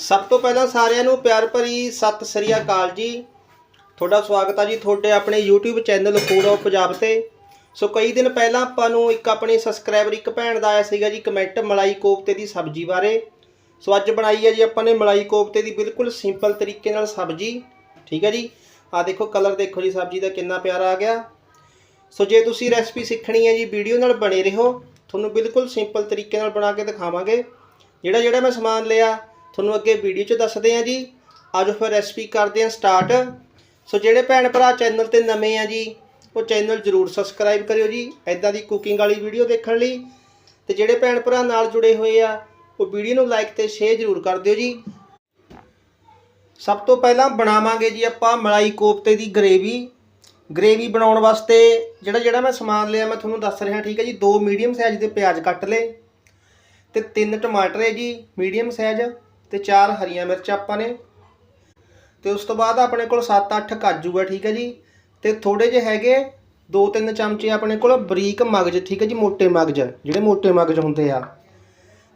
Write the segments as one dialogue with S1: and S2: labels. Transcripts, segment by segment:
S1: ਸਭ ਤੋਂ ਪਹਿਲਾਂ ਸਾਰਿਆਂ ਨੂੰ ਪਿਆਰ ਭਰੀ ਸਤਿ ਸ੍ਰੀ ਅਕਾਲ ਜੀ। ਤੁਹਾਡਾ ਸਵਾਗਤ ਆ ਜੀ ਤੁਹਾਡੇ ਆਪਣੇ YouTube channel food of Punjab ਤੇ। ਸੋ ਕਈ ਦਿਨ ਪਹਿਲਾਂ ਆਪਾਂ ਨੂੰ ਇੱਕ ਆਪਣੇ ਸਬਸਕ੍ਰਾਈਬਰ ਇੱਕ ਭੈਣ ਦਾ ਆਇਆ ਸੀਗਾ ਜੀ ਕਮੈਂਟ ਮਲਾਈ ਕੋਫਤੇ ਦੀ ਸਬਜ਼ੀ ਬਾਰੇ। ਸੋ ਅੱਜ ਬਣਾਈ ਹੈ ਜੀ ਆਪਾਂ ਨੇ ਮਲਾਈ ਕੋਫਤੇ ਦੀ ਬਿਲਕੁਲ ਸਿੰਪਲ ਤਰੀਕੇ ਨਾਲ ਸਬਜ਼ੀ। ਠੀਕ ਹੈ ਜੀ? ਆ ਦੇਖੋ ਕਲਰ ਦੇਖੋ ਜੀ ਸਬਜ਼ੀ ਦਾ ਕਿੰਨਾ ਪਿਆਰਾ ਆ ਗਿਆ। ਸੋ ਜੇ ਤੁਸੀਂ ਰੈਸਪੀ ਸਿੱਖਣੀ ਹੈ ਜੀ ਵੀਡੀਓ ਨਾਲ ਬਣੇ ਰਹੋ। ਤੁਹਾਨੂੰ ਬਿਲਕੁਲ ਸਿੰਪਲ ਤਰੀਕੇ ਨਾਲ ਬਣਾ ਕੇ ਦਿਖਾਵਾਂਗੇ। ਜਿਹੜਾ ਜਿਹੜਾ ਮੈਂ ਸਮਾਨ ਲਿਆ ਤੁਹਾਨੂੰ ਅੱਗੇ ਵੀਡੀਓ 'ਚ ਦੱਸਦੇ ਹਾਂ ਜੀ। ਆਜੋ ਫਿਰ ਰੈਸਪੀ ਕਰਦੇ ਹਾਂ ਸਟਾਰਟ ਸੋ ਜਿਹੜੇ ਭੈਣ ਭਰਾ ਚੈਨਲ ਤੇ ਨਵੇਂ ਆ ਜੀ, ਉਹ ਚੈਨਲ ਜਰੂਰ ਸਬਸਕ੍ਰਾਈਬ ਕਰਿਓ ਜੀ ਐਦਾਂ ਦੀ ਕੁਕਿੰਗ ਵਾਲੀ ਵੀਡੀਓ ਦੇਖਣ ਲਈ। ਤੇ ਜਿਹੜੇ ਭੈਣ ਭਰਾ ਨਾਲ ਜੁੜੇ ਹੋਏ ਆ, ਉਹ ਵੀਡੀਓ ਨੂੰ ਲਾਈਕ ਤੇ ਸ਼ੇਅਰ ਜਰੂਰ ਕਰ ਦਿਓ ਜੀ। ਸਭ ਤੋਂ ਪਹਿਲਾਂ ਬਣਾਵਾਂਗੇ ਜੀ ਆਪਾਂ ਮਲਾਈ ਕੋਫਤੇ ਦੀ ਗ੍ਰੇਵੀ ਗ੍ਰੇਵੀ ਬਣਾਉਣ ਵਾਸਤੇ ਜਿਹੜਾ ਜਿਹੜਾ ਮੈਂ ਸਮਾਨ ਲਿਆ, ਮੈਂ ਤੁਹਾਨੂੰ ਦੱਸ ਰਿਹਾ, ਠੀਕ ਹੈ ਜੀ, ਦੋ ਮੀਡੀਅਮ ਸਾਈਜ਼ ਦੇ ਪਿਆਜ਼ ਕੱਟ ਲਏ। ਤੇ ਤਿੰਨ ਟਮਾਟਰ ਹੈ ਜੀ ਮੀਡੀਅਮ ਸਾਈਜ਼ ਤੇ ਚਾਰ ਹਰੀਆਂ ਮਿਰਚਾਂ ਆਪਾਂ ਨੇ। ਤੇ ਉਸ ਤੋਂ ਬਾਅਦ ਆਪਣੇ ਕੋਲ 7-8 ਕਾਜੂ ਆ, ਠੀਕ ਹੈ ਜੀ। ਤੇ ਥੋੜੇ ਜਿਹੇ ਹੈਗੇ 2-3 ਚਮਚੇ ਆਪਣੇ ਕੋਲ ਬਰੀਕ ਮਗਜ, ਠੀਕ ਹੈ ਜੀ ਮੋٹے ਮਗਜ, ਜਿਹੜੇ ਮੋٹے ਮਗਜ ਹੁੰਦੇ ਆ।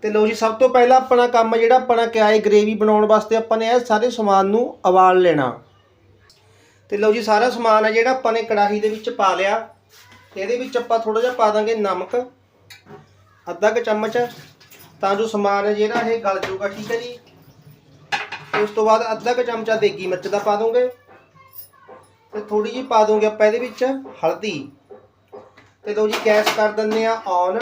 S1: ਤੇ ਲਓ ਜੀ, ਸਭ ਤੋਂ ਪਹਿਲਾਂ ਆਪਣਾ ਕੰਮ ਜਿਹੜਾ ਆਪਣਾ ਕਿਆ ਹੈ ਗ੍ਰੇਵੀ ਬਣਾਉਣ ਵਾਸਤੇ ਆਪਾਂ ਨੇ ਇਹ ਸਾਰੇ ਸਮਾਨ ਨੂੰ ਉਬਾਲ ਲੈਣਾ। ਤੇ ਲਓ ਜੀ, ਸਾਰਾ ਸਮਾਨ ਹੈ ਜਿਹੜਾ ਆਪਾਂ ਨੇ ਕੜਾਹੀ ਦੇ ਵਿੱਚ ਪਾ ਲਿਆ। ਤੇ ਇਹਦੇ ਵਿੱਚ ਆਪਾਂ ਥੋੜਾ ਜਿਹਾ ਪਾ ਦਾਂਗੇ ਨਮਕ, ਅੱਧਾ ਕ ਚਮਚ। ਤਾਂ ਜੋ ਸਮਾਨ ਜਿਹੜਾ ਇਹ ਗਲ ਜਾਊਗਾ ਠੀਕ ਹੈ ਜੀ। ਉਸ ਤੋਂ ਬਾਅਦ ਅੱਧਾ ਕੁ ਚਮਚਾ ਦੇਗੀ ਮਿਰਚ ਦਾ ਪਾ ਦੋਗੇ। ਤੇ ਥੋੜੀ ਜਿਹੀ ਪਾ ਦੋਗੇ ਆਪਾਂ ਇਹਦੇ ਵਿੱਚ ਹਲਦੀ। ਤੇ ਦੋ ਜੀ, ਗੈਸ ਕਰ ਦਿੰਦੇ ਆ ਔਨ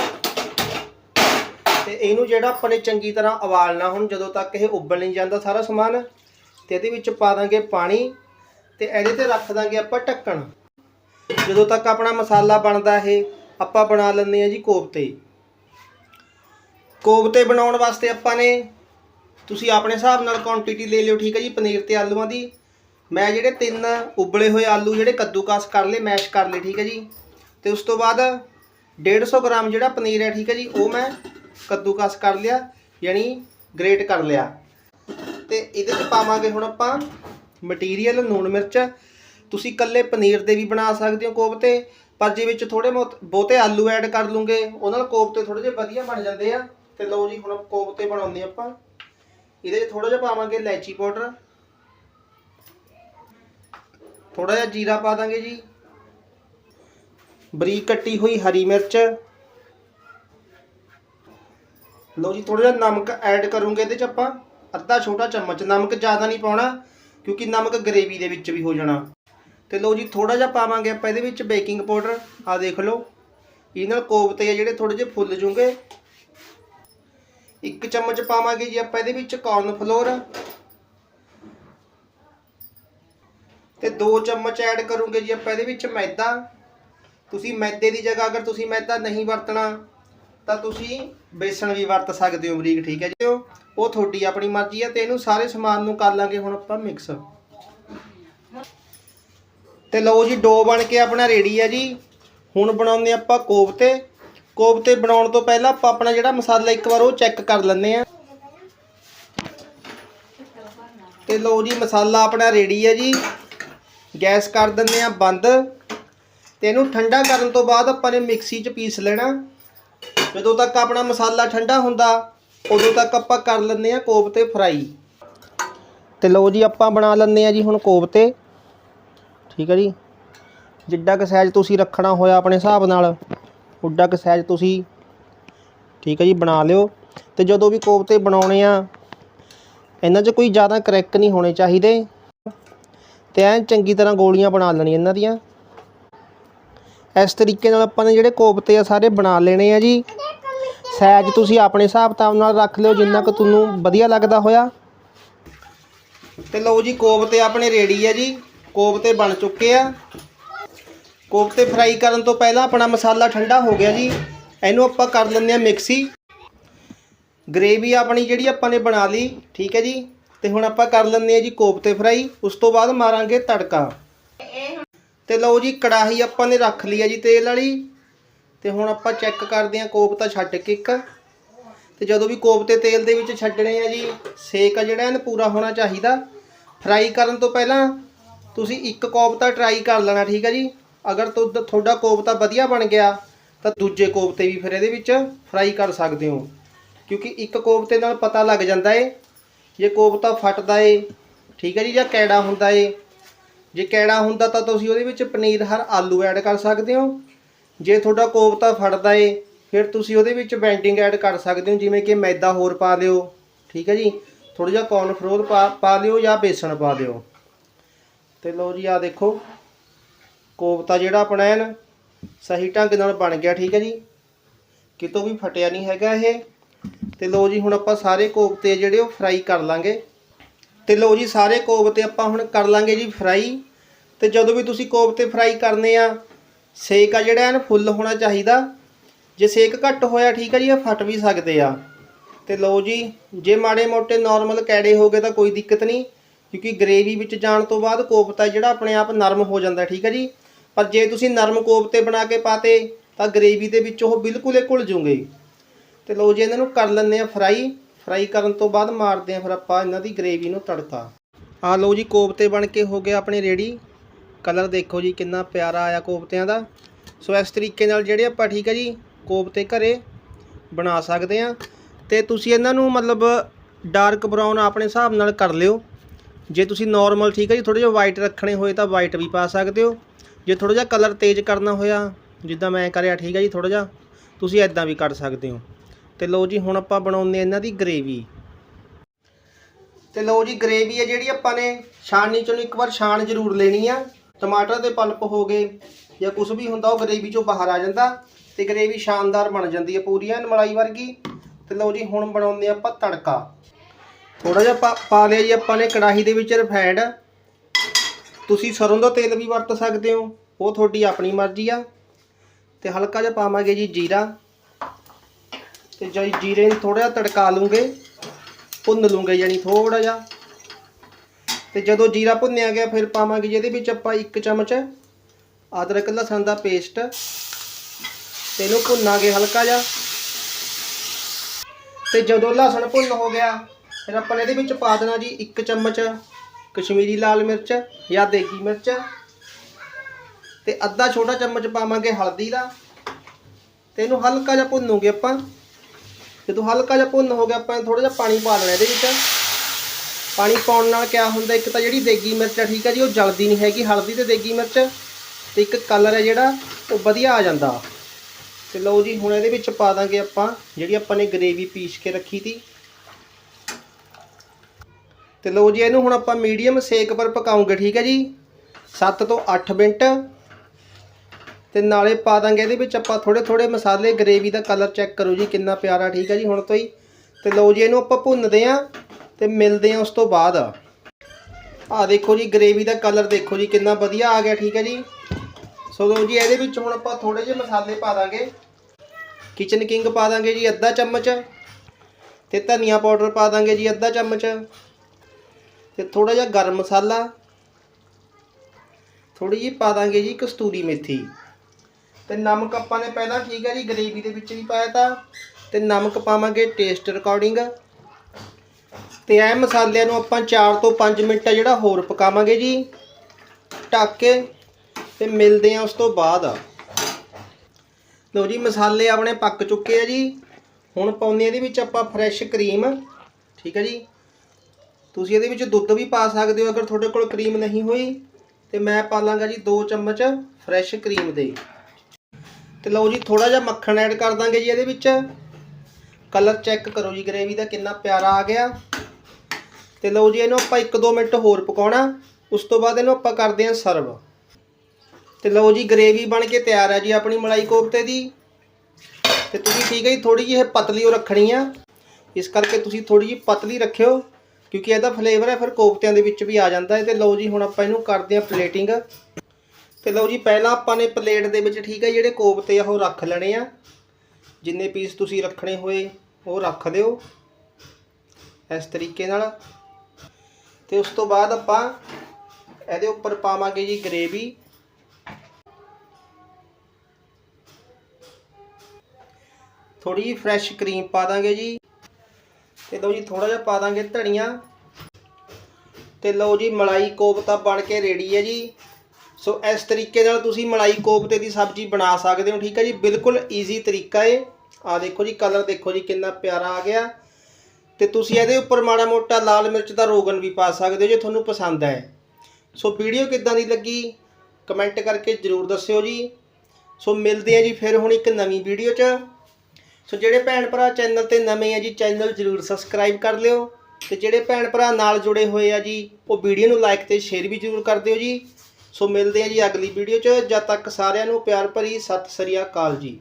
S1: ਤੇ ਇਹਨੂੰ ਜਿਹੜਾ ਆਪਾਂ ਨੇ ਚੰਗੀ ਤਰ੍ਹਾਂ ਉਬਾਲਣਾ ਹੁਣ, ਜਦੋਂ ਤੱਕ ਇਹ ਉਬਲ ਨਹੀਂ ਜਾਂਦਾ ਸਾਰਾ ਸਮਾਨ, ਤੇ ਇਹਦੇ ਵਿੱਚ ਪਾ ਦਾਂਗੇ ਪਾਣੀ। ਤੇ ਇਹਦੇ ਤੇ ਰੱਖ ਦਾਂਗੇ ਆਪਾਂ ਢੱਕਣ। ਜਦੋਂ ਤੱਕ ਆਪਣਾ ਮਸਾਲਾ ਬਣਦਾ ਇਹ, ਆਪਾਂ ਬਣਾ ਲੈਂਦੇ ਆ ਜੀ ਕੋਫਤੇ। ਕੋਫਤੇ ਬਣਾਉਣ ਵਾਸਤੇ ਆਪਾਂ ਨੇ ਤੁਸੀਂ ਆਪਣੇ ਹਿਸਾਬ ਨਾਲ ਕੁਆਂਟੀਟੀ ਲੈ ਲਿਓ, ਠੀਕ ਹੈ ਜੀ, ਪਨੀਰ ਤੇ ਆਲੂਆਂ ਦੀ। ਮੈਂ ਜਿਹੜੇ ਤਿੰਨ ਉਬਲੇ ਹੋਏ ਆਲੂ ਜਿਹੜੇ ਕੱਦੂਕਸ ਕਰ ਲਏ, ਮੈਸ਼ ਕਰ ਲਏ, ਠੀਕ ਹੈ ਜੀ। ਤੇ ਉਸ ਤੋਂ ਬਾਅਦ 150 ਗ੍ਰਾਮ ਜਿਹੜਾ ਪਨੀਰ ਹੈ, ਠੀਕ ਹੈ ਜੀ, ਉਹ ਮੈਂ ਕੱਦੂਕਸ ਕਰ ਲਿਆ, ਯਾਨੀ ਗ੍ਰੇਟ ਕਰ ਲਿਆ। ਤੇ ਇਹਦੇ 'ਚ ਪਾਵਾਂਗੇ ਹੁਣ ਆਪਾਂ ਮਟੀਰੀਅਲ ਲੂਣ ਮਿਰਚ। ਤੁਸੀਂ ਇਕੱਲੇ ਪਨੀਰ ਦੇ ਵੀ ਬਣਾ ਸਕਦੇ ਹੋ ਕੋਫਤੇ, ਪਰ ਜੇ ਵਿੱਚ ਥੋੜੇ ਬਹੁਤੇ ਆਲੂ ਐਡ ਕਰ ਲੂੰਗੇ ਉਹਨਾਂ ਨਾਲ ਕੋਫਤੇ ਥੋੜੇ ਜਿਹੇ ਵਧੀਆ ਬਣ ਜਾਂਦੇ ਆ। ਤੇ ਲਓ ਜੀ, ਹੁਣ ਕੋਫਤੇ ਬਣਾਉਂਦੇ ਆਪਾਂ। ਇਹਦੇ 'ਚ ਥੋੜਾ ਜਿਹਾ ਪਾਵਾਂਗੇ ਇਲਾਇਚੀ ਪਾਊਡਰ। ਥੋੜਾ ਜਿਹਾ ਜੀਰਾ ਪਾ ਦਾਂਗੇ ਜੀ। ਬਰੀਕ ਕੱਟੀ ਹੋਈ ਹਰੀ ਮਿਰਚ। ਲਓ ਜੀ ਥੋੜਾ ਜਿਹਾ ਨਮਕ ਐਡ ਕਰੂੰਗੇ ਇਹਦੇ 'ਚ ਆਪਾਂ। ਅੱਧਾ ਛੋਟਾ ਚਮਚ, ਨਮਕ ਜ਼ਿਆਦਾ ਨਹੀਂ ਪਾਉਣਾ, ਕਿਉਂਕਿ ਨਮਕ ਗਰੇਵੀ ਦੇ ਵਿੱਚ ਵੀ ਹੋ ਜਾਣਾ। ਤੇ ਲਓ ਜੀ ਥੋੜਾ ਜਿਹਾ ਪਾਵਾਂਗੇ ਆਪਾਂ ਇਹਦੇ ਵਿੱਚ ਬੇਕਿੰਗ ਪਾਊਡਰ। ਆ ਦੇਖ ਲਓ। ਇਹ ਨਾਲ ਕੋਫਤੇ ਆ ਜਿਹੜੇ ਥੋੜੇ ਜਿਹੇ ਫੁੱਲ ਜੂਗੇ। ਇੱਕ ਚਮਚ ਪਾਵਾਂਗੇ ਜੀ ਆਪਾਂ ਇਹਦੇ ਵਿੱਚ ਕਾਰਨ ਫਲੋਰ ਤੇ 2 ਚਮਚ ਐਡ ਕਰੂੰਗੇ ਜੀ ਆਪਾਂ ਇਹਦੇ ਵਿੱਚ ਮੈਦਾ। ਤੁਸੀਂ ਮੈਦੇ ਦੀ ਜਗ੍ਹਾ ਅਗਰ ਤੁਸੀਂ ਮੈਦਾ ਨਹੀਂ ਵਰਤਣਾ, ਤਾਂ ਤੁਸੀਂ ਬੇਸਣ ਵੀ ਵਰਤ ਸਕਦੇ ਹੋ ਬਰੀਕ ਠੀਕ ਹੈ ਜੀ? ਉਹ ਤੁਹਾਡੀ ਆਪਣੀ ਮਰਜ਼ੀ ਹੈ ਤੇ ਇਹਨੂੰ ਸਾਰੇ ਸਮਾਨ ਨੂੰ ਕਰ ਲਾਂਗੇ ਹੁਣ ਆਪਾਂ ਮਿਕਸ ਤੇ ਲਓ ਜੀ, ਡੋ ਬਣ ਕੇ ਆਪਣਾ ਰੈਡੀ ਹੈ ਜੀ। ਹੁਣ ਬਣਾਉਂਦੇ ਆਪਾਂ ਕੋਫਤੇ। ਕੋਫਤੇ ਬਣਾਉਣ ਤੋਂ ਪਹਿਲਾਂ ਆਪਾਂ ਆਪਣਾ ਜਿਹੜਾ ਮਸਾਲਾ ਇੱਕ ਵਾਰ ਉਹ ਚੈੱਕ ਕਰ ਲੈਂਦੇ ਆ ਤੇ ਲਓ ਜੀ, ਮਸਾਲਾ ਆਪਣਾ ਰੈਡੀ ਹੈ ਜੀ। ਗੈਸ ਕਰ ਦਿੰਦੇ ਆ ਬੰਦ। ਤੇ ਇਹਨੂੰ ਠੰਡਾ ਕਰਨ ਤੋਂ ਬਾਅਦ ਆਪਾਂ ਨੇ ਮਿਕਸੀ 'ਚ ਪੀਸ ਲੈਣਾ। ਜਦੋਂ ਤੱਕ ਆਪਣਾ ਮਸਾਲਾ ਠੰਡਾ ਹੁੰਦਾ, ਉਦੋਂ ਤੱਕ ਆਪਾਂ ਕਰ ਲੈਂਦੇ ਆ ਕੋਫਤੇ ਫਰਾਈ। ਤੇ ਲਓ ਜੀ, ਆਪਾਂ ਬਣਾ ਲੈਂਦੇ ਆ ਜੀ ਹੁਣ ਕੋਫਤੇ। ਠੀਕ ਹੈ ਜੀ। ਜਿੱਡਾ ਕੁ ਸਾਈਜ਼ ਤੁਸੀਂ ਰੱਖਣਾ ਹੋਇਆ ਆਪਣੇ ਹਿਸਾਬ ਨਾਲ। ਉੱਡਾ ਕੁ ਸਾਈਜ਼ ਤੁਸੀਂ, ਠੀਕ ਹੈ ਜੀ, ਬਣਾ ਲਿਓ। ਤੇ ਜਦੋਂ ਵੀ ਕੋਫਤੇ ਬਣਾਉਣੇ ਆ, ਇਹਨਾਂ 'ਚ ਕੋਈ ਜ਼ਿਆਦਾ ਕਰੈਕ ਨਹੀਂ ਹੋਣੇ ਚਾਹੀਦੇ। ਤੇ ਐਨ ਚੰਗੀ ਤਰ੍ਹਾਂ ਗੋਲੀਆਂ ਬਣਾ ਲੈਣੀਆਂ ਇਹਨਾਂ ਦੀਆਂ। ਇਸ ਤਰੀਕੇ ਨਾਲ ਆਪਾਂ ਨੇ ਜਿਹੜੇ ਕੋਫਤੇ ਆ, ਸਾਰੇ ਬਣਾ ਲੈਣੇ ਆ ਜੀ। ਸਾਈਜ਼ ਤੁਸੀਂ ਆਪਣੇ ਹਿਸਾਬ ਤਾਬ ਨਾਲ ਰੱਖ ਲਿਓ, ਜਿੰਨਾ ਕੁ ਤੁਹਾਨੂੰ ਵਧੀਆ ਲੱਗਦਾ ਹੋਇਆ। ਤੇ ਲਓ ਜੀ, ਕੋਫਤੇ ਆਪਣੇ ਰੈਡੀ ਆ ਜੀ। ਕੋਫਤੇ ਬਣ ਚੁੱਕੇ ਆ। ਕੋਫਤੇ ਫਰਾਈ ਕਰਨ ਤੋਂ ਪਹਿਲਾਂ ਆਪਣਾ ਮਸਾਲਾ ਠੰਡਾ ਹੋ ਗਿਆ ਜੀ। ਇਹਨੂੰ ਆਪਾਂ ਕਰ ਲੈਂਦੇ ਆ ਮਿਕਸੀ। ਗ੍ਰੇਵੀ ਆਪਣੀ ਜਿਹੜੀ ਆਪਾਂ ਨੇ ਬਣਾ ਲਈ, ਠੀਕ ਹੈ ਜੀ। ਤੇ ਹੁਣ ਆਪਾਂ ਕਰ ਲੈਂਦੇ ਆ ਜੀ ਕੋਫਤੇ ਫਰਾਈ। ਉਸ ਤੋਂ ਬਾਅਦ ਮਾਰਾਂਗੇ ਤੜਕਾ। ਤੇ ਲਓ ਜੀ, ਕੜਾਹੀ ਆਪਾਂ ਨੇ ਰੱਖ ਲਈ ਆ ਜੀ ਤੇਲ ਵਾਲੀ। ਤੇ ਹੁਣ ਆਪਾਂ ਚੈੱਕ ਕਰਦੇ ਆ ਕੋਫਤਾ ਛੱਡ ਕੇ ਇੱਕ। ਤੇ ਜਦੋਂ ਵੀ ਕੋਫਤੇ ਤੇਲ ਦੇ ਵਿੱਚ ਛੱਡਣੇ ਆ ਜੀ, ਸੇਕ ਆ ਜਿਹੜਾ, ਇਹਨ ਪੂਰਾ ਹੋਣਾ ਚਾਹੀਦਾ। ਫਰਾਈ ਕਰਨ ਤੋਂ ਪਹਿਲਾਂ ਤੁਸੀਂ ਇੱਕ ਕੋਫਤਾ ਟਰਾਈ ਕਰ ਲੈਣਾ, ਠੀਕ ਹੈ ਜੀ। ਅਗਰ ਤੁਹਾਡਾ ਕੋਫਤਾ ਵਧੀਆ ਬਣ ਗਿਆ, ਤਾਂ ਦੂਜੇ ਕੋਫਤੇ ਵੀ ਫਿਰ ਇਹਦੇ ਵਿੱਚ ਫਰਾਈ ਕਰ ਸਕਦੇ ਹੋ। ਕਿਉਂਕਿ ਇੱਕ ਕੋਫਤੇ ਨਾਲ ਪਤਾ ਲੱਗ ਜਾਂਦਾ ਏ, ਜੇ ਕੋਫਤਾ ਫਟਦਾ ਏ, ਠੀਕ ਹੈ ਜੀ, ਜਾਂ ਕੈੜਾ ਹੁੰਦਾ ਏ। ਜੇ ਕੈੜਾ ਹੁੰਦਾ ਤਾਂ ਤੁਸੀਂ ਉਹਦੇ ਵਿੱਚ ਪਨੀਰ, ਹਰ ਆਲੂ ਐਡ ਕਰ ਸਕਦੇ ਹੋ। ਜੇ ਤੁਹਾਡਾ ਕੋਫਤਾ ਫਟਦਾ ਏ, ਫਿਰ ਤੁਸੀਂ ਉਹਦੇ ਵਿੱਚ ਬੈਂਡਿੰਗ ਐਡ ਕਰ ਸਕਦੇ ਹੋ, ਜਿਵੇਂ ਕਿ ਮੈਦਾ ਹੋਰ ਪਾ ਲਿਓ, ਠੀਕ ਹੈ ਜੀ। ਥੋੜਾ ਜਿਹਾ ਕੌਰਨ ਫਲੋਰ ਪਾ ਪਾ ਲਿਓ ਜਾਂ ਬੇਸਣ ਪਾ ਦਿਓ ਤੇ ਲਓ ਜੀ ਆ ਦੇਖੋ। ਕੋਫਤਾ ਜਿਹੜਾ ਆਪਣਾ ਐਨ ਸਹੀ ਢੰਗ ਨਾਲ ਬਣ ਗਿਆ, ਠੀਕ ਹੈ ਜੀ। ਕਿਤੋਂ ਵੀ ਫਟਿਆ ਨਹੀਂ ਹੈਗਾ ਇਹ। ਤੇ ਲਓ ਜੀ, ਹੁਣ ਆਪਾਂ ਸਾਰੇ ਕੋਫਤੇ ਜਿਹੜੇ ਉਹ ਫਰਾਈ ਕਰ ਲਾਂਗੇ। ਤੇ ਲਓ ਜੀ, ਸਾਰੇ ਕੋਫਤੇ ਆਪਾਂ ਹੁਣ ਕਰ ਲਾਂਗੇ ਜੀ ਫਰਾਈ ਤੇ ਜਦੋਂ ਵੀ ਤੁਸੀਂ ਕੋਫਤੇ ਫਰਾਈ ਕਰਨੇ ਆ, ਸੇਕ ਆ ਜਿਹੜਾ ਐਨ ਫੁੱਲ ਹੋਣਾ ਚਾਹੀਦਾ। ਜੇ ਸੇਕ ਘੱਟ ਹੋਇਆ, ਠੀਕ ਹੈ ਜੀ, ਇਹ ਫਟ ਵੀ ਸਕਦੇ ਆ। ਤੇ ਲਓ ਜੀ, ਜੇ ਮਾੜੇ ਮੋਟੇ ਨਾਰਮਲ ਕੈੜੇ ਹੋ ਗਏ ਤਾਂ ਕੋਈ ਦਿੱਕਤ ਨਹੀਂ, ਕਿਉਂਕਿ ਗ੍ਰੇਵੀ ਵਿੱਚ ਜਾਣ ਤੋਂ ਬਾਅਦ ਕੋਫਤਾ ਜਿਹੜਾ ਆਪਣੇ ਆਪ ਨਰਮ ਹੋ ਜਾਂਦਾ, ਠੀਕ ਹੈ ਜੀ। ਪਰ ਜੇ ਤੁਸੀਂ ਨਰਮ ਕੋਫਤੇ ਬਣਾ ਕੇ ਪਾਤੇ, ਤਾਂ ਗਰੇਵੀ ਦੇ ਵਿੱਚ ਉਹ ਬਿਲਕੁਲ ਹੀ ਘੁਲ ਜੂਗੇ। ਤੇ ਲਓ ਜੀ, ਇਹਨਾਂ ਨੂੰ ਕਰ ਲੈਂਦੇ ਆ ਫਰਾਈ। ਫਰਾਈ ਕਰਨ ਤੋਂ ਬਾਅਦ ਮਾਰਦੇ ਆ ਫਿਰ ਆਪਾਂ ਇਹਨਾਂ ਦੀ ਗਰੇਵੀ ਨੂੰ ਤੜਕਾ। ਆ ਲਓ ਜੀ, ਕੋਫਤੇ ਬਣ ਕੇ ਹੋ ਗਏ ਆਪਣੇ ਰੈਡੀ ਕਲਰ ਦੇਖੋ ਜੀ, ਕਿੰਨਾ ਪਿਆਰਾ ਆਇਆ ਕੋਫਤਿਆਂ ਦਾ। ਸੋ ਇਸ ਤਰੀਕੇ ਨਾਲ ਜਿਹੜੇ ਆਪਾਂ ਠੀਕ ਹੈ ਜੀ, ਕੋਫਤੇ ਘਰੇ ਬਣਾ ਸਕਦੇ ਆ ਤੇ ਤੁਸੀਂ ਇਹਨਾਂ ਨੂੰ ਮਤਲਬ ਡਾਰਕ ਬਰਾਊਨ ਆਪਣੇ ਹਿਸਾਬ ਨਾਲ ਕਰ ਲਿਓ। ਜੇ ਤੁਸੀਂ ਨਾਰਮਲ ਠੀਕ ਹੈ ਜੀ ਥੋੜੇ ਜਿਹਾ ਵਾਈਟ ਰੱਖਣੇ ਹੋਏ ਤਾਂ ਵਾਈਟ ਵੀ ਪਾ ਸਕਦੇ ਹੋ। ਜੇ ਥੋੜਾ ਜਿਹਾ ਕਲਰ ਤੇਜ਼ ਕਰਨਾ ਹੋਇਆ, ਜਿੱਦਾਂ ਮੈਂ ਕਰਿਆ, ਠੀਕ ਹੈ ਜੀ ਥੋੜਾ ਜਿਹਾ, ਤੁਸੀਂ ਐਦਾਂ ਵੀ ਕਰ ਸਕਦੇ ਹੋ। ਤੇ ਲਓ ਜੀ, ਹੁਣ ਆਪਾਂ ਬਣਾਉਂਦੇ ਹਾਂ ਇਹਨਾਂ ਦੀ ਗ੍ਰੇਵੀ ਤੇ ਲਓ ਜੀ ਗ੍ਰੇਵੀ ਹੈ ਜਿਹੜੀ ਆਪਾਂ ਨੇ ਛਾਣਨੀ ਚੋਂ ਇੱਕ ਵਾਰ ਛਾਣ ਜ਼ਰੂਰ ਲੈਣੀ ਆ। ਟਮਾਟਰ ਦੇ ਪਲਪ ਹੋ ਗਏ, ਜਾਂ ਕੁਝ ਵੀ ਹੁੰਦਾ, ਉਹ ਗ੍ਰੇਵੀ ਚੋਂ ਬਾਹਰ ਆ ਜਾਂਦਾ ਤੇ ਗ੍ਰੇਵੀ ਸ਼ਾਨਦਾਰ ਬਣ ਜਾਂਦੀ ਹੈ ਪੂਰੀ, ਐਨ ਮਲਾਈ ਵਰਗੀ। ਤੇ ਲਓ ਜੀ, ਹੁਣ ਬਣਾਉਂਦੇ ਹਾਂ ਆਪਾਂ ਤੜਕਾ। ਥੋੜਾ ਜਿਹਾ ਪਾ- ਪਾ ਲਿਆ ਜੀ ਆਪਾਂ ਨੇ ਕੜਾਹੀ ਦੇ ਵਿੱਚ ਰਿਫਾਈਂਡ ਤੁਸੀਂ ਸਰੋਂ ਦਾ ਤੇਲ ਵੀ ਵਰਤ ਸਕਦੇ ਹੋ, ਉਹ ਤੁਹਾਡੀ ਆਪਣੀ ਮਰਜ਼ੀ ਆ। ਤੇ ਹਲਕਾ ਜਿਹਾ ਪਾਵਾਂਗੇ ਜੀ ਜੀਰਾ। ਤੇ ਜੀ ਜੀਰੇ ਨੂੰ ਥੋੜਾ ਜਿਹਾ ਤੜਕਾ ਲੂੰਗੇ, ਭੁੰਨ ਲੂੰਗੇ ਯਾਨੀ ਥੋੜਾ ਜਿਹਾ। ਤੇ ਜਦੋਂ ਜੀਰਾ ਭੁੰਨਿਆ ਗਿਆ, ਫਿਰ ਪਾਵਾਂਗੇ ਜਿਹਦੇ ਵਿੱਚ ਆਪਾਂ ਇੱਕ ਚਮਚ ਅਦਰਕ ਲਸਣ ਦਾ ਪੇਸਟ। ਤੇ ਇਹਨੂੰ ਭੁੰਨਾਂਗੇ ਹਲਕਾ ਜਿਹਾ। ਤੇ ਜਦੋਂ ਲਸਣ ਭੁੰਨ ਹੋ ਗਿਆ, ਫਿਰ ਆਪਾਂ ਇਹਦੇ ਵਿੱਚ ਪਾ ਦੇਣਾ ਜੀ ਇੱਕ ਚਮਚ ਕਸ਼ਮੀਰੀ ਲਾਲ ਮਿਰਚ ਜਾਂ ਦੇਗੀ ਮਿਰਚ ਤੇ ਅੱਧਾ ਛੋਟਾ ਚਮਚ ਪਾਵਾਂਗੇ ਹਲਦੀ ਦਾ ਤੇ ਇਹਨੂੰ ਹਲਕਾ ਜਿਹਾ ਭੁੰਨੂਗੇ ਆਪਾਂ। ਜਦੋਂ ਹਲਕਾ ਜਿਹਾ ਭੁੰਨ ਹੋ ਗਿਆ, ਆਪਾਂ ਥੋੜਾ ਜਿਹਾ ਪਾਣੀ ਪਾ ਦੇਣਾ ਇਹਦੇ ਵਿੱਚ। ਪਾਣੀ ਪਾਉਣ ਨਾਲ ਕਿਆ ਹੁੰਦਾ, ਇੱਕ ਤਾਂ ਜਿਹੜੀ ਦੇਗੀ ਮਿਰਚ ਆ, ਠੀਕ ਹੈ ਜੀ, ਉਹ ਜਲਦੀ ਨਹੀਂ ਹੈਗੀ। ਹਲਦੀ ਤੇ ਦੇਗੀ ਮਿਰਚ ਤੇ ਇੱਕ ਕਲਰ ਹੈ ਜਿਹੜਾ, ਉਹ ਵਧੀਆ ਆ ਜਾਂਦਾ। ਤੇ ਲਓ ਜੀ, ਹੁਣ ਇਹਦੇ ਵਿੱਚ ਪਾ ਦਾਂਗੇ ਆਪਾਂ ਜਿਹੜੀ ਆਪਾਂ ਨੇ ਗਰੇਵੀ ਪੀਸ ਕੇ ਰੱਖੀ ਤੀ। ਤੇ ਲਓ ਜੀ, ਇਹਨੂੰ ਹੁਣ ਆਪਾਂ ਮੀਡੀਅਮ ਸੇਕ ਪਰ ਪਕਾਉਂਗੇ, ਠੀਕ ਹੈ ਜੀ? 7 ਤੋਂ 8 ਮਿੰਟ। ਤੇ ਨਾਲੇ ਪਾ ਦਾਂਗੇ ਇਹਦੇ ਵਿੱਚ ਆਪਾਂ ਥੋੜੇ ਥੋੜੇ ਮਸਾਲੇ ਗ੍ਰੇਵੀ ਦਾ ਕਲਰ ਚੈੱਕ ਕਰੋ ਜੀ, ਕਿੰਨਾ ਪਿਆਰਾ, ਠੀਕ ਹੈ ਜੀ, ਹੁਣ ਤੋਂ ਹੀ। ਤੇ ਲਓ ਜੀ, ਇਹਨੂੰ ਆਪਾਂ ਭੁੰਨਦੇ ਆਂ ਤੇ ਮਿਲਦੇ ਆਂ ਉਸ ਤੋਂ ਬਾਅਦ। ਆਹ ਦੇਖੋ ਜੀ ਗ੍ਰੇਵੀ ਦਾ ਕਲਰ ਦੇਖੋ ਜੀ, ਕਿੰਨਾ ਵਧੀਆ ਆ ਗਿਆ, ਠੀਕ ਹੈ ਜੀ। ਸੋ ਲਓ ਜੀ, ਇਹਦੇ ਵਿੱਚ ਹੁਣ ਆਪਾਂ ਥੋੜੇ ਜਿਹੇ ਮਸਾਲੇ ਪਾ ਦਾਂਗੇ। ਕਿਚਨ ਕਿੰਗ ਪਾ ਦਾਂਗੇ ਜੀ, ਅੱਧਾ ਚਮਚ। ਤੇ ਧਨੀਆ ਪਾਊਡਰ ਪਾ ਦਾਂਗੇ ਜੀ, ਅੱਧਾ ਚਮਚ। ਤੇ ਥੋੜਾ ਜਿਹਾ ਗਰਮ ਮਸਾਲਾ ਥੋੜੀ ਜਿਹੀ ਪਾ ਦਾਂਗੇ ਜੀ ਕਸਤੂਰੀ ਮੇਥੀ। ਤੇ ਨਮਕ ਆਪਾਂ ਨੇ ਪਹਿਲਾਂ ਠੀਕ ਹੈ ਜੀ, ਗਰੇਵੀ ਦੇ ਵਿੱਚ ਵੀ ਪਾਇਆ ਤਾਂ, ਤੇ ਨਮਕ ਪਾਵਾਂਗੇ ਟੇਸਟ ਰਿਕਾਰਡਿੰਗ ਤੇ ਇਹ ਮਸਾਲਿਆਂ ਨੂੰ ਆਪਾਂ 4 ਤੋਂ 5 ਮਿੰਟ ਆ ਜਿਹੜਾ ਹੋਰ ਪਕਾਵਾਂਗੇ ਜੀ। ਢੱਕ ਕੇ ਤੇ ਮਿਲਦੇ ਆ ਉਸ ਤੋਂ ਬਾਅਦ। ਲਓ ਜੀ, ਮਸਾਲੇ ਆਪਣੇ ਪੱਕ ਚੁੱਕੇ ਆ ਜੀ। ਹੁਣ ਪਾਉਂਦੇ ਆ ਇਹਦੇ ਵਿੱਚ ਆਪਾਂ ਫਰੈਸ਼ ਕਰੀਮ ਠੀਕ ਹੈ ਜੀ। ਤੁਸੀਂ ਇਹਦੇ ਵਿੱਚ ਦੁੱਧ ਵੀ ਪਾ ਸਕਦੇ ਹੋ, ਅਗਰ ਤੁਹਾਡੇ ਕੋਲ ਕਰੀਮ ਨਹੀਂ ਹੋਈ, ਤੇ ਮੈਂ ਪਾ ਲਾਂਗਾ ਜੀ 2 ਚਮਚ ਫਰੈਸ਼ ਕਰੀਮ ਦੇ। ਤੇ ਲਓ ਜੀ ਥੋੜਾ ਜਿਹਾ ਮੱਖਣ ਐਡ ਕਰ ਦਾਂਗੇ ਜੀ ਇਹਦੇ ਵਿੱਚ। ਕਲਰ ਚੈੱਕ ਕਰੋ ਜੀ ਗ੍ਰੇਵੀ ਦਾ ਕਿੰਨਾ ਪਿਆਰਾ ਆ ਗਿਆ। ਤੇ ਲਓ ਜੀ, ਇਹਨੂੰ ਆਪਾਂ 1-2 ਮਿੰਟ ਹੋਰ ਪਕਾਉਣਾ। ਉਸ ਤੋਂ ਬਾਅਦ ਇਹਨੂੰ ਆਪਾਂ ਕਰਦੇ ਹਾਂ ਸਰਵ ਤੇ ਲਓ ਜੀ ਗ੍ਰੇਵੀ ਬਣ ਕੇ ਤਿਆਰ ਹੈ ਜੀ ਆਪਣੀ ਮਲਾਈ ਕੋਫਤੇ ਦੀ। ਤੇ ਤੁਸੀਂ ਠੀਕ ਹੈ ਜੀ ਥੋੜੀ ਜਿਹੀ ਇਹ ਪਤਲੀ ਉਹ ਰੱਖਣੀ ਆ। ਇਸ ਕਰਕੇ ਤੁਸੀਂ ਥੋੜੀ ਜਿਹੀ ਪਤਲੀ ਰੱਖਿਓ। ਕਿਉਂਕਿ ਇਹਦਾ ਫਲੇਵਰ ਹੈ, ਫਿਰ ਕੋਫਤਿਆਂ ਦੇ ਵਿੱਚ ਵੀ ਆ ਜਾਂਦਾ ਹੈ ਤੇ ਲਓ ਜੀ, ਹੁਣ ਆਪਾਂ ਇਹਨੂੰ ਕਰਦੇ ਹਾਂ ਪਲੇਟਿੰਗ ਤੇ ਲਓ ਜੀ, ਪਹਿਲਾਂ ਆਪਾਂ ਨੇ ਪਲੇਟ ਦੇ ਵਿੱਚ ਠੀਕ ਹੈ, ਜਿਹੜੇ ਕੋਫਤੇ ਆ, ਉਹ ਰੱਖ ਲੈਣੇ ਆ। ਜਿੰਨੇ ਪੀਸ ਤੁਸੀਂ ਰੱਖਣੇ ਹੋਏ, ਉਹ ਰੱਖ ਦਿਓ ਇਸ ਤਰੀਕੇ ਨਾਲ। ਤੇ ਉਸ ਤੋਂ ਬਾਅਦ ਆਪਾਂ ਇਹਦੇ ਉੱਪਰ ਪਾਵਾਂਗੇ ਜੀ ਗਰੇਵੀ ਥੋੜੀ ਜਿਹੀ ਫਰੈਸ਼ ਕਰੀਮ ਪਾ ਦਾਂਗੇ ਜੀ। ਤੇ ਲਓ ਜੀ ਥੋੜਾ ਜਿਹਾ ਪਾ ਦਾਂਗੇ ਧਨੀਆ। ਤੇ ਲਓ ਜੀ, ਮਲਾਈ ਕੋਫਤਾ ਬਣ ਕੇ ਰੈਡੀ ਹੈ ਜੀ। ਸੋ ਇਸ ਤਰੀਕੇ ਨਾਲ ਤੁਸੀਂ ਮਲਾਈ ਕੋਫਤੇ ਦੀ ਸਬਜ਼ੀ ਬਣਾ ਸਕਦੇ ਹੋ, ਠੀਕ ਹੈ ਜੀ? ਬਿਲਕੁਲ ਈਜ਼ੀ ਤਰੀਕਾ ਹੈ ਆ ਦੇਖੋ ਜੀ ਕਲਰ ਦੇਖੋ ਜੀ, ਕਿੰਨਾ ਪਿਆਰਾ ਆ ਗਿਆ। ਤੇ ਤੁਸੀਂ ਇਹਦੇ ਉੱਪਰ ਮਾੜਾ ਮੋਟਾ ਲਾਲ ਮਿਰਚ ਦਾ ਰੋਗਨ ਵੀ ਪਾ ਸਕਦੇ ਹੋ, ਜੇ ਤੁਹਾਨੂੰ ਪਸੰਦ ਹੈ ਸੋ ਵੀਡੀਓ ਕਿੱਦਾਂ ਦੀ ਲੱਗੀ? ਕਮੈਂਟ ਕਰਕੇ ਜਰੂਰ ਦੱਸਿਓ ਜੀ। ਸੋ ਮਿਲਦੇ ਆ ਜੀ ਫਿਰ ਹੁਣ ਇੱਕ ਨਵੀਂ ਵੀਡੀਓ 'ਚ। ਸੋ ਜਿਹੜੇ ਭੈਣ ਭਰਾ ਚੈਨਲ ਤੇ ਨਵੇਂ ਆ ਜੀ, ਚੈਨਲ ਜਰੂਰ ਸਬਸਕ੍ਰਾਈਬ ਕਰ ਲਿਓ। ਤੇ ਜਿਹੜੇ ਭੈਣ ਭਰਾ ਨਾਲ ਜੁੜੇ ਹੋਏ ਆ ਜੀ, ਉਹ ਵੀਡੀਓ ਨੂੰ ਲਾਈਕ ਤੇ ਸ਼ੇਅਰ ਵੀ ਜਰੂਰ ਕਰ ਦਿਓ ਜੀ। ਸੋ ਮਿਲਦੇ ਆ ਜੀ ਅਗਲੀ ਵੀਡੀਓ 'ਚ। ਜਦ ਤੱਕ ਸਾਰਿਆਂ ਨੂੰ ਪਿਆਰ ਭਰੀ ਸਤਿ ਸ੍ਰੀ ਅਕਾਲ ਜੀ।